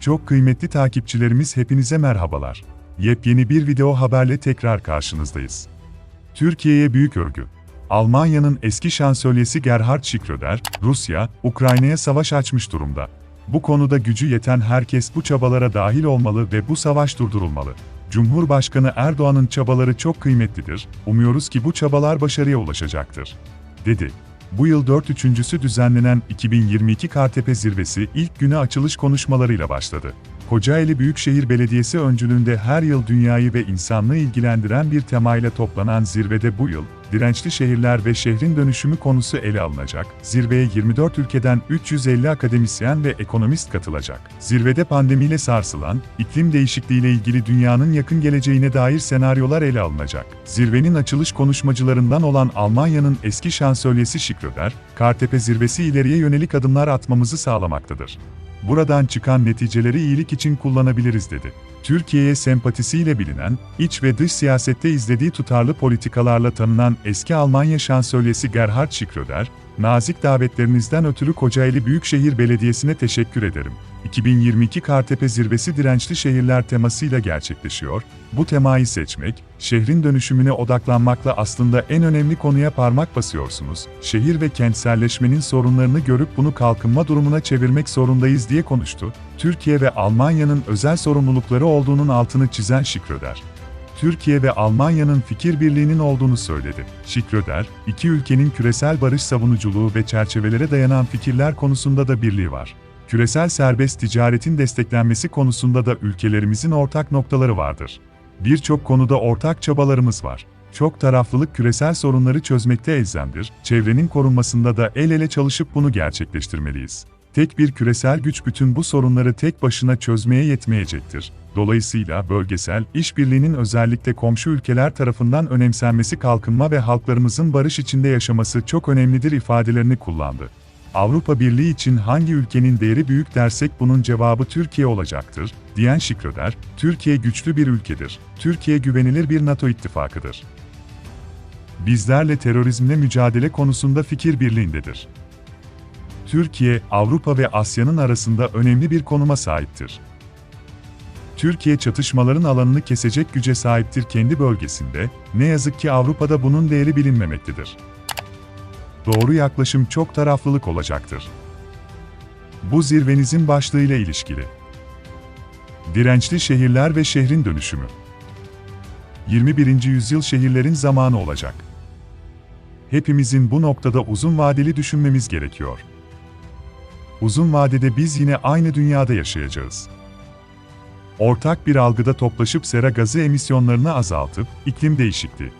Çok kıymetli takipçilerimiz hepinize merhabalar. Yepyeni bir video haberle tekrar karşınızdayız. Türkiye'ye büyük örgü. Almanya'nın eski şansölyesi Gerhard Schröder, Rusya, Ukrayna'ya savaş açmış durumda. Bu konuda gücü yeten herkes bu çabalara dahil olmalı ve bu savaş durdurulmalı. Cumhurbaşkanı Erdoğan'ın çabaları çok kıymetlidir, umuyoruz ki bu çabalar başarıya ulaşacaktır, dedi. Bu yıl 4 üçüncüsü düzenlenen 2022 Kartepe Zirvesi ilk güne açılış konuşmalarıyla başladı. Kocaeli Büyükşehir Belediyesi öncülüğünde her yıl dünyayı ve insanlığı ilgilendiren bir temayla toplanan zirvede bu yıl, dirençli şehirler ve şehrin dönüşümü konusu ele alınacak. Zirveye 24 ülkeden 350 akademisyen ve ekonomist katılacak. Zirvede pandemiyle sarsılan, iklim değişikliğiyle ilgili dünyanın yakın geleceğine dair senaryolar ele alınacak. Zirvenin açılış konuşmacılarından olan Almanya'nın eski şansölyesi Schröder, Kartepe zirvesi ileriye yönelik adımlar atmamızı sağlamaktadır. Buradan çıkan neticeleri iyilik için kullanabiliriz dedi. Türkiye'ye sempatisiyle bilinen, iç ve dış siyasette izlediği tutarlı politikalarla tanınan eski Almanya şansölyesi Gerhard Schröder, nazik davetlerinizden ötürü Kocaeli Büyükşehir Belediyesi'ne teşekkür ederim. 2022 Kartepe Zirvesi dirençli şehirler temasıyla gerçekleşiyor. Bu temayı seçmek, şehrin dönüşümüne odaklanmakla aslında en önemli konuya parmak basıyorsunuz. Şehir ve kentselleşmenin sorunlarını görüp bunu kalkınma durumuna çevirmek zorundayız diye konuştu. Türkiye ve Almanya'nın özel sorumlulukları olduğunun altını çizen Schröder. Türkiye ve Almanya'nın fikir birliğinin olduğunu söyledi. Schröder, iki ülkenin küresel barış savunuculuğu ve çerçevelere dayanan fikirler konusunda da birliği var. Küresel serbest ticaretin desteklenmesi konusunda da ülkelerimizin ortak noktaları vardır. Birçok konuda ortak çabalarımız var. Çok taraflılık küresel sorunları çözmekte elzemdir, çevrenin korunmasında da el ele çalışıp bunu gerçekleştirmeliyiz. Tek bir küresel güç bütün bu sorunları tek başına çözmeye yetmeyecektir. Dolayısıyla bölgesel işbirliğinin özellikle komşu ülkeler tarafından önemsenmesi kalkınma ve halklarımızın barış içinde yaşaması çok önemlidir ifadelerini kullandı. Avrupa Birliği için hangi ülkenin değeri büyük dersek bunun cevabı Türkiye olacaktır, diyen Schröder, Türkiye güçlü bir ülkedir, Türkiye güvenilir bir NATO ittifakıdır. Bizlerle terörizmle mücadele konusunda fikir birliğindedir. Türkiye, Avrupa ve Asya'nın arasında önemli bir konuma sahiptir. Türkiye çatışmaların alanını kesecek güce sahiptir kendi bölgesinde, ne yazık ki Avrupa'da bunun değeri bilinmemektedir. Doğru yaklaşım çok taraflılık olacaktır. Bu zirvenizin başlığıyla ilişkili. Dirençli şehirler ve şehrin dönüşümü. 21. yüzyıl şehirlerin zamanı olacak. Hepimizin bu noktada uzun vadeli düşünmemiz gerekiyor. Uzun vadede biz yine aynı dünyada yaşayacağız. Ortak bir algıda toplaşıp sera gazı emisyonlarını azaltıp iklim değişikliği,